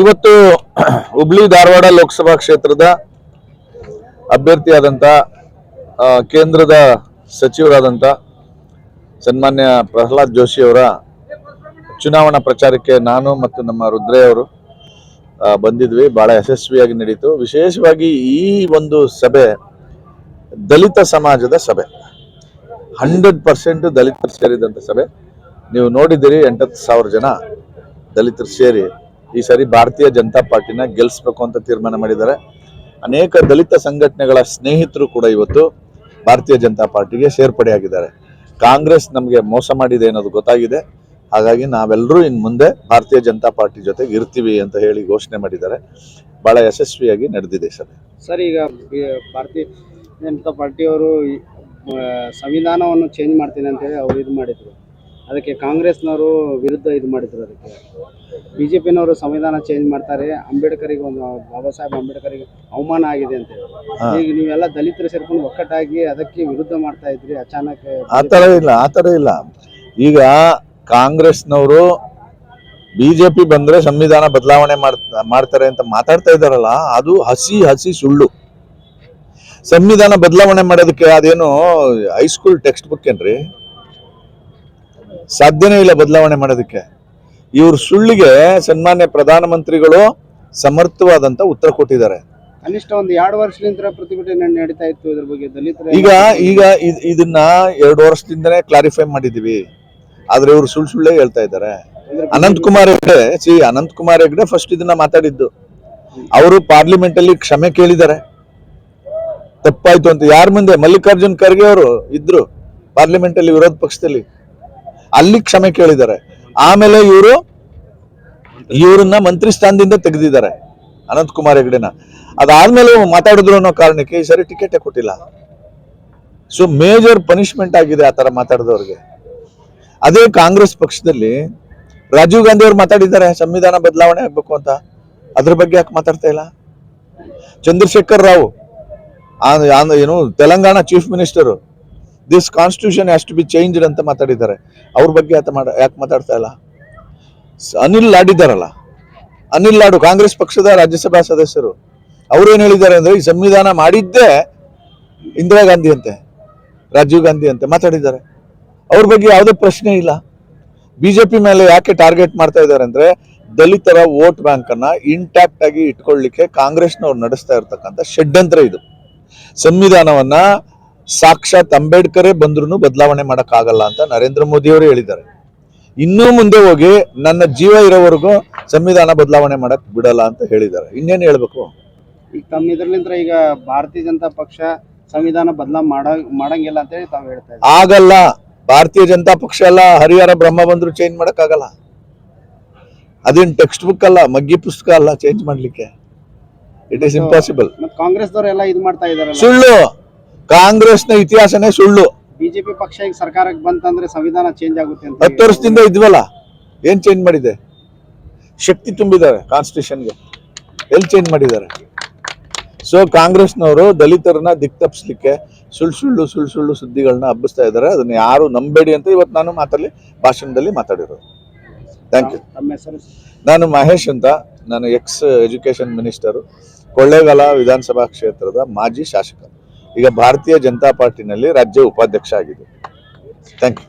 ಇವತ್ತು ಹುಬ್ಳಿ ಧಾರವಾಡ ಲೋಕಸಭಾ ಕ್ಷೇತ್ರದ ಅಭ್ಯರ್ಥಿಯಾದಂಥ ಕೇಂದ್ರದ ಸಚಿವರಾದಂಥ ಸನ್ಮಾನ್ಯ ಪ್ರಹ್ಲಾದ್ ಜೋಶಿ ಅವರ ಚುನಾವಣಾ ಪ್ರಚಾರಕ್ಕೆ ನಾನು ಮತ್ತು ನಮ್ಮ ರುದ್ರೆಯವರು ಬಂದಿದ್ವಿ. ಬಹಳ ಯಶಸ್ವಿಯಾಗಿ ನಡೀತು. ವಿಶೇಷವಾಗಿ ಈ ಒಂದು ಸಭೆ ದಲಿತ ಸಮಾಜದ ಸಭೆ. ಹಂಡ್ರೆಡ್ ಪರ್ಸೆಂಟ್ ದಲಿತರು ಸೇರಿದಂಥ ಸಭೆ. ನೀವು ನೋಡಿದ್ದೀರಿ, ಎಂಟತ್ತು ಸಾವಿರ ಜನ ದಲಿತರು ಸೇರಿ ಈ ಸರಿ ಭಾರತೀಯ ಜನತಾ ಪಾರ್ಟಿನ ಗೆಲ್ಲಿಸ್ಬೇಕು ಅಂತ ತೀರ್ಮಾನ ಮಾಡಿದ್ದಾರೆ. ಅನೇಕ ದಲಿತ ಸಂಘಟನೆಗಳ ಸ್ನೇಹಿತರು ಕೂಡ ಇವತ್ತು ಭಾರತೀಯ ಜನತಾ ಪಾರ್ಟಿಗೆ ಸೇರ್ಪಡೆಯಾಗಿದ್ದಾರೆ. ಕಾಂಗ್ರೆಸ್ ನಮಗೆ ಮೋಸ ಮಾಡಿದೆ ಅನ್ನೋದು ಗೊತ್ತಾಗಿದೆ. ಹಾಗಾಗಿ ನಾವೆಲ್ಲರೂ ಇನ್ನು ಮುಂದೆ ಭಾರತೀಯ ಜನತಾ ಪಾರ್ಟಿ ಜೊತೆಗೆ ಇರ್ತೀವಿ ಅಂತ ಹೇಳಿ ಘೋಷಣೆ ಮಾಡಿದ್ದಾರೆ. ಬಹಳ ಯಶಸ್ವಿಯಾಗಿ ನಡೆದಿದೆ ಸರ್ ಸರ್, ಈಗ ಭಾರತೀಯ ಜನತಾ ಪಾರ್ಟಿಯವರು ಸಂವಿಧಾನವನ್ನು ಚೇಂಜ್ ಮಾಡ್ತೀನಿ ಅಂತೇಳಿ ಅವ್ರು ಇದು ಮಾಡಿದ್ರು. ಅದಕ್ಕೆ ಕಾಂಗ್ರೆಸ್ನವರು ವಿರುದ್ಧ ಇದು ಮಾಡಿದ್ರು ಅದಕ್ಕೆ. ಬಿ ಜೆ ಪಿನವರು ಸಂವಿಧಾನ ಚೇಂಜ್ ಮಾಡ್ತಾರೆ ಅಂಬೇಡ್ಕರಿಗೆ ಒಂದು ಬಾಬಾ ಸಾಹೇಬ್ ಅಂಬೇಡ್ಕರಿಗೆ ಅವಮಾನ ಆಗಿದೆ ಅಂತ ಹೇಳಿ. ಈಗ ನೀವೆಲ್ಲ ದಲಿತರು ಸೇರ್ಕೊಂಡು ಒಕ್ಕಟ್ಟಾಗಿ ಅದಕ್ಕೆ ವಿರುದ್ಧ ಮಾಡ್ತಾ ಇದ್ರಿ ಅಚಾನಕ್ ಆ ಥರ ಇಲ್ಲ ಆ ಥರ ಇಲ್ಲ. ಈಗ ಕಾಂಗ್ರೆಸ್ನವರು ಬಿಜೆಪಿ ಬಂದ್ರೆ ಸಂವಿಧಾನ ಬದಲಾವಣೆ ಮಾಡ್- ಮಾಡ್ತಾರೆ ಅಂತ ಮಾತಾಡ್ತಾ ಇದ್ದಾರಲ್ಲ ಅದು ಹಸಿ ಹಸಿ ಸುಳ್ಳು. ಸಂವಿಧಾನ ಬದಲಾವಣೆ ಮಾಡೋದಕ್ಕೆ ಅದೇನು ಹೈಸ್ಕೂಲ್ ಟೆಕ್ಸ್ಟ್ ಬುಕ್ ಏನ್ರಿ? ಸಾಧ್ಯನೇ ಇಲ್ಲ ಬದಲಾವಣೆ ಮಾಡೋದಕ್ಕೆ. ಇವ್ರ ಸುಳ್ಳಿಗೆ ಸನ್ಮಾನ್ಯ ಪ್ರಧಾನಮಂತ್ರಿಗಳು ಸಮರ್ಥವಾದಂತ ಉತ್ತರ ಕೊಟ್ಟಿದ್ದಾರೆ. ಕನಿಷ್ಠ ಒಂದು ಎರಡು ವರ್ಷದಿಂದ ಪ್ರತಿಭಟನೆ ನಡೀತಾ ಇತ್ತು ಇದ್ರ ಬಗ್ಗೆ ದಲಿತರ ಈಗ ಈಗ ಇದನ್ನ ಎರಡು ವರ್ಷದಿಂದನೇ ಕ್ಲಾರಿಫೈ ಮಾಡಿದೀವಿ ಆದ್ರೆ ಇವರು ಸುಳ್ಳು ಸುಳ್ಳೇ ಹೇಳ್ತಾ ಇದ್ದಾರೆ. ಅನಂತ್ ಕುಮಾರ್ ಹೆಗ್ಡೆ ಸಿ ಅನಂತ್ ಕುಮಾರ್ ಹೆಗ್ಡೆ ಫಸ್ಟ್ ಇದನ್ನ ಮಾತಾಡಿದ್ದು. ಅವರು ಪಾರ್ಲಿಮೆಂಟ್ ಅಲ್ಲಿ ಕ್ಷಮೆ ಕೇಳಿದ್ದಾರೆ. ತಪ್ಪಾಯ್ತು ಅಂತ. ಯಾರ ಮುಂದೆ? ಮಲ್ಲಿಕಾರ್ಜುನ್ ಖರ್ಗೆ ಅವರು ಇದ್ರು ಪಾರ್ಲಿಮೆಂಟ್ ಅಲ್ಲಿ ವಿರೋಧ ಪಕ್ಷದಲ್ಲಿ. ಅಲ್ಲಿ ಕ್ಷಮೆ ಕೇಳಿದ್ದಾರೆ. ಆಮೇಲೆ ಇವರು ಇವರನ್ನ ಮಂತ್ರಿ ಸ್ಥಾನದಿಂದ ತೆಗೆದಿದ್ದಾರೆ, ಅನಂತ್ ಕುಮಾರ್ ಹೆಗಡೆನ. ಅದಾದ್ಮೇಲೆ ಮಾತಾಡಿದ್ರು ಅನ್ನೋ ಕಾರಣಕ್ಕೆ ಈ ಸರಿ ಟಿಕೆಟೇ ಕೊಟ್ಟಿಲ್ಲ. ಸೊ ಮೇಜರ್ ಪನಿಷ್ಮೆಂಟ್ ಆಗಿದೆ ಆ ತರ ಮಾತಾಡಿದವ್ರಿಗೆ. ಅದೇ ಕಾಂಗ್ರೆಸ್ ಪಕ್ಷದಲ್ಲಿ ರಾಜೀವ್ ಗಾಂಧಿ ಅವ್ರು ಮಾತಾಡಿದ್ದಾರೆ, ಸಂವಿಧಾನ ಬದಲಾವಣೆ ಆಗ್ಬೇಕು ಅಂತ. ಅದ್ರ ಬಗ್ಗೆ ಯಾಕೆ ಮಾತಾಡ್ತಾ ಇಲ್ಲ? ಚಂದ್ರಶೇಖರ್ ರಾವ್ ಏನು, Telangana chief minister this constitution has to be changed ಅಂತ ಮಾತಾಡಿದ್ದಾರೆ. ಅವ್ರ ಬಗ್ಗೆ ಆತ ಮಾಡ, ಯಾಕೆ ಮಾತಾಡ್ತಾ ಇಲ್ಲ? ಅನಿಲ್ ಲಾಡಿದ್ದಾರಲ್ಲ ಅನಿಲ್ ಲಾಡು ಕಾಂಗ್ರೆಸ್ ಪಕ್ಷದ ರಾಜ್ಯಸಭಾ ಸದಸ್ಯರು. ಅವ್ರು ಏನ್ ಹೇಳಿದ್ದಾರೆ ಅಂದ್ರೆ, ಈ ಸಂವಿಧಾನ ಮಾಡಿದ್ದೇ ಇಂದಿರಾ ಗಾಂಧಿ ಅಂತೆ, ರಾಜೀವ್ ಗಾಂಧಿ ಅಂತೆ ಮಾತಾಡಿದ್ದಾರೆ. ಅವ್ರ ಬಗ್ಗೆ ಯಾವುದೇ ಪ್ರಶ್ನೆ ಇಲ್ಲ. ಬಿ ಜೆ ಪಿ ಮೇಲೆ ಯಾಕೆ ಟಾರ್ಗೆಟ್ ಮಾಡ್ತಾ ಇದ್ದಾರೆ ಅಂದ್ರೆ, ದಲಿತರ ವೋಟ್ ಬ್ಯಾಂಕನ್ನು ಇಂಟ್ಯಾಕ್ಟ್ ಆಗಿ ಇಟ್ಕೊಳ್ಳಿಕ್ಕೆ ಕಾಂಗ್ರೆಸ್ನವ್ರು ನಡೆಸ್ತಾ ಇರ್ತಕ್ಕಂಥ ಷಡ್ಯಂತ್ರ ಇದು. ಸಂವಿಧಾನವನ್ನ ಸಾಕ್ಷಾತ್ ಅಂಬೇಡ್ಕರೇ ಬಂದ್ರು ಬದಲಾವಣೆ ಮಾಡೋಕ್ಕಾಗಲ್ಲ ಅಂತ ನರೇಂದ್ರ ಮೋದಿ ಅವರು ಹೇಳಿದ್ದಾರೆ. ಇನ್ನೂ ಮುಂದೆ ಹೋಗಿ ನನ್ನ ಜೀವ ಇರೋವರೆಗೂ ಸಂವಿಧಾನ ಬದಲಾವಣೆ ಮಾಡಕ್ ಬಿಡಲ್ಲ ಅಂತ ಹೇಳಿದ್ದಾರೆ. ಇನ್ನೇನು ಹೇಳ್ಬೇಕು? ಈಗ ತಮ್ಮ ಇದ್ರಲಿಂದ ಈಗ ಭಾರತೀಯ ಜನತಾ ಪಕ್ಷ ಸಂವಿಧಾನ ಬದಲಾ ಮಾಡ ಮಾಡಂಗಿಲ್ಲ ಅಂತೇಳಿ ತಾವು ಹೇಳ್ತಾ ಆಗಲ್ಲ. ಭಾರತೀಯ ಜನತಾ ಪಕ್ಷ ಎಲ್ಲ ಹರಿಹರ ಬ್ರಹ್ಮ ಬಂದ್ರು ಚೇಂಜ್ ಮಾಡೋಕ್ಕಾಗಲ್ಲ. ಅದೇನ್ ಟೆಕ್ಸ್ಟ್ ಬುಕ್ ಅಲ್ಲ ಮಗ್ಗಿ ಪುಸ್ತಕ ಅಲ್ಲ ಚೇಂಜ್ ಮಾಡ್ಲಿಕ್ಕೆ? ಇಟ್ ಈಸ್ ಇಂಪಾಸಿಬಲ್ ಕಾಂಗ್ರೆಸ್ ಕಾಂಗ್ರೆಸ್ದವರೆಲ್ಲ ಇದು ಮಾಡ್ತಾ ಇದಾರಲ್ಲ ಸುಳ್ಳು. ಕಾಂಗ್ರೆಸ್ನ ಇತಿಹಾಸನೇ ಸುಳ್ಳು. ಬಿಜೆಪಿ ಪಕ್ಷ ಈಗ ಸರ್ಕಾರಕ್ಕೆ ಬಂತಂದ್ರೆ ಸಂವಿಧಾನ ಚೇಂಜ್ ಆಗುತ್ತೆ ಅಂತ ಹತ್ತು ವರ್ಷದಿಂದ ಇದ್ವಲ್ಲ ಏನ್ ಚೇಂಜ್ ಮಾಡಿದೆ? ಶಕ್ತಿ ತುಂಬಿದ್ದಾರೆ ಕಾನ್ಸ್ಟಿಟ್ಯೂಷನ್ಗೆ ಎಲ್ಲಿ ಚೇಂಜ್ ಮಾಡಿದ್ದಾರೆ? ಸೊ ಕಾಂಗ್ರೆಸ್ನವರು ದಲಿತರನ್ನ ದಿಕ್ ತಪ್ಪಿಸ್ಲಿಕ್ಕೆ ಸುಳ್ಳು ಸುಳ್ಳು ಸುಳ್ಳು ಸುಳ್ಳು ಸುದ್ದಿಗಳನ್ನ ಹಬ್ಬಿಸ್ತಾ ಇದ್ದಾರೆ. ಅದನ್ನ ಯಾರು ನಂಬೇಡಿ ಅಂತ ಇವತ್ತು ನಾನು ಮಾತಲ್ಲಿ ಭಾಷಣದಲ್ಲಿ ಮಾತಾಡಿರೋದು. ಥ್ಯಾಂಕ್ ಯು ತಮ್ಮ ಹೆಸರು? ನಾನು ಮಹೇಶ್ ಅಂತ. ನಾನು ಎಕ್ಸ್ ಎಜುಕೇಷನ್ ಮಿನಿಸ್ಟರು ಕೊಳ್ಳೇಗಾಲ ವಿಧಾನಸಭಾ ಕ್ಷೇತ್ರದ ಮಾಜಿ ಶಾಸಕ. ಈಗ ಭಾರತೀಯ ಜನತಾ ಪಾರ್ಟಿನಲ್ಲಿ ರಾಜ್ಯ ಉಪಾಧ್ಯಕ್ಷ ಆಗಿದೆ. Thank you